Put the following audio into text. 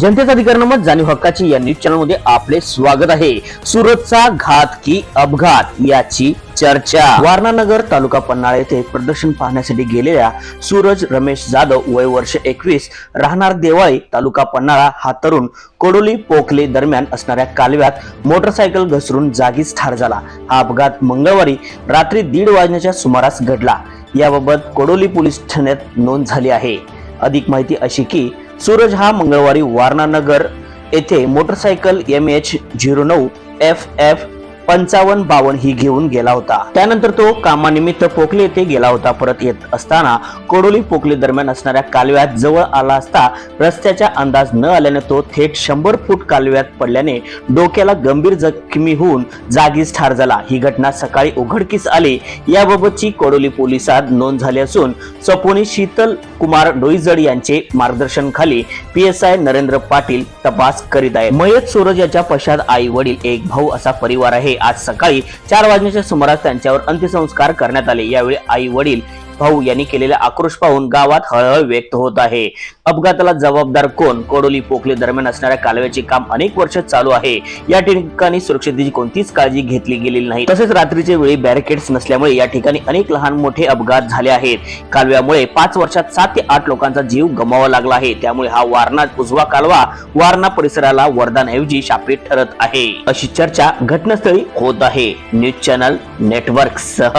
जनतेचा अधिकार नमत जाणीव हक्काची या न्यूज चॅनलमध्ये आपले स्वागत आहे. सुरतचा घात की अपघात याची चर्चा. वारणानगर तालुका पन्हाळा येथे प्रदर्शन पाहण्यासाठी गेलेल्या सूरज रमेश जाधव वय वर्ष एकवीस राहणार देवाळी तालुका पन्हाळा हा तरुण कोडोली पोखले दरम्यान असणाऱ्या कालव्यात मोटरसायकल घसरून जागीच ठार झाला. हा अपघात मंगळवारी रात्री दीड वाजण्याच्या सुमारास घडला. याबाबत कोडोली पोलीस ठाण्यात नोंद झाली आहे. अधिक माहिती अशी की सूरज हा मंगळवारी वारणानगर येथे मोटरसायकल एम एच झिरो नऊ एफ एफ पंचावन्न बावन्न ही घेऊन गेला होता. त्यानंतर तो कामानिमित्त पोकले येथे गेला होता. परत येत असताना कोडोली पोकले दरम्यान असणाऱ्या कालव्यात जवळ आला असता रस्त्याचा अंदाज न आल्याने तो थेट शंभर फूट कालव्यात पडल्याने डोक्याला गंभीर जखमी होऊन जागीच ठार झाला. ही घटना सकाळी उघडकीस आली. याबाबतची कोडोली पोलिसात नोंद झाली असून सपोनी शीतल कुमार डोईजड यांचे मार्गदर्शन खाली P S I Narendra Patil तपास करीत आहे मयत सूरज याच्या पश्चात आई वडील एक भाऊ असा परिवार आहे. आज सकाळी चार वाजण्याच्या सुमारास त्यांच्यावर अंत्यसंस्कार करण्यात आले. यावेळी आई वडील भाऊ यांनी केलेला आक्रोश पाहून गावात हळहळ व्यक्त होत आहे. अपघाताला जबाबदार कोण? कोडोली पोखले दरम्यान असणाऱ्या कालव्याचे काम अनेक वर्ष चालू आहे. या ठिकाणी सुरक्षतेची कोणतीच काळजी घेतली गेलेली नाही. तसेच रात्रीच्या वेळी बॅरिकेड्स नसल्यामुळे या ठिकाणी अनेक लहान मोठे अपघात झाले आहेत. कालव्यामुळे पाच वर्षात सात ते आठ लोकांचा जीव गमावा लागला आहे. त्यामुळे हा वारणा उजवा कालवा वारणा परिसराला वरदानऐवजी शापित ठरत आहे. अशी चर्चा घटनास्थळी होत आहे. न्यूज चॅनल नेटवर्क सह